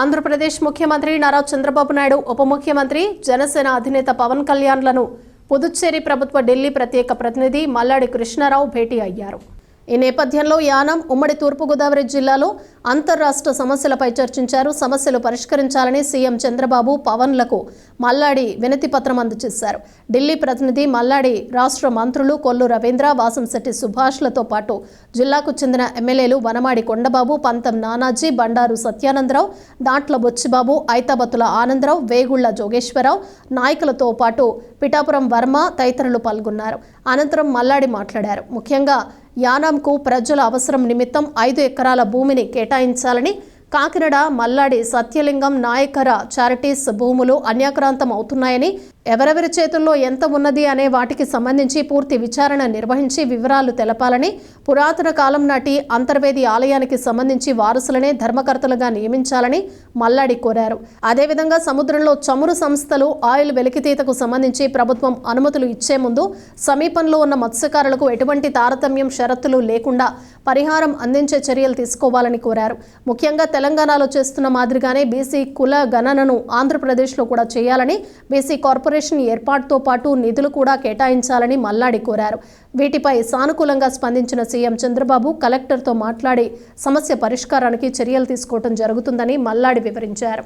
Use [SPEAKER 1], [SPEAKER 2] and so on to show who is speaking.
[SPEAKER 1] ఆంధ్రప్రదేశ్ ముఖ్యమంత్రి నారా చంద్రబాబు నాయుడు ఉప ముఖ్యమంత్రి జనసేన అధినేత పవన్ కళ్యాణ్లను పుదుచ్చేరి ప్రభుత్వ ఢిల్లీ ప్రత్యేక ప్రతినిధి మల్లాడి కృష్ణారావు భేటీ అయ్యారు. ఈ నేపథ్యంలో యానం ఉమ్మడి తూర్పుగోదావరి జిల్లాలో అంతర్రాష్ట్ర సమస్యలపై చర్చించారు. సమస్యలు పరిష్కరించాలని సీఎం చంద్రబాబు పవన్లకు మల్లాడి వినతి పత్రం అందజేశారు. ఢిల్లీ ప్రతినిధి మల్లాడి రాష్ట్ర మంత్రులు కొల్లు రవీంద్ర వాసంశెట్టి సుభాష్లతో పాటు జిల్లాకు చెందిన ఎమ్మెల్యేలు వనమాడి కొండబాబు పంతం నానాజీ బండారు సత్యానందరావు దాంట్ల బొచ్చిబాబు ఐతాబత్తుల ఆనందరావు వేగుళ్ళ జోగేశ్వరరావు నాయకులతో పాటు పిఠాపురం వర్మ తదితరులు పాల్గొన్నారు. అనంతరం మల్లాడి మాట్లాడారు. ముఖ్యంగా యానాంకు ప్రజల అవసరం నిమిత్తం ఐదు ఎకరాల భూమిని కేటాయించాలని కాకినాడ మల్లాడి సత్యలింగం నాయకర చారిటీస్ భూములు అన్యాక్రాంతం అవుతున్నాయని ఎవరెవరి చేతుల్లో ఎంత ఉన్నది అనే వాటికి సంబంధించి పూర్తి విచారణ నిర్వహించి వివరాలు తెలపాలని పురాతన కాలం నాటి అంతర్వేది ఆలయానికి సంబంధించి వారసులనే ధర్మకర్తలుగా నియమించాలని మల్లాడి కోరారు. అదేవిధంగా సముద్రంలో చమురు సంస్థలు ఆయిల్ వెలికితీతకు సంబంధించి ప్రభుత్వం అనుమతులు ఇచ్చే ముందు సమీపంలో ఉన్న మత్స్యకారులకు ఎటువంటి తారతమ్యం షరతులు లేకుండా పరిహారం అందించే చర్యలు తీసుకోవాలని కోరారు. ముఖ్యంగా తెలంగాణలో చేస్తున్న మాదిరిగానే బీసీ కుల గణనను ఆంధ్రప్రదేశ్లో కూడా చేయాలని బీసీ కార్పొరేషన్ ఏర్పాటుతో పాటు నిధులు కూడా కేటాయించాలని మల్లాడి కోరారు. వీటిపై సానుకూలంగా స్పందించిన సీఎం చంద్రబాబు కలెక్టర్తో మాట్లాడి సమస్య పరిష్కారానికి చర్యలు తీసుకోవడం జరుగుతుందని మల్లాడి వివరించారు.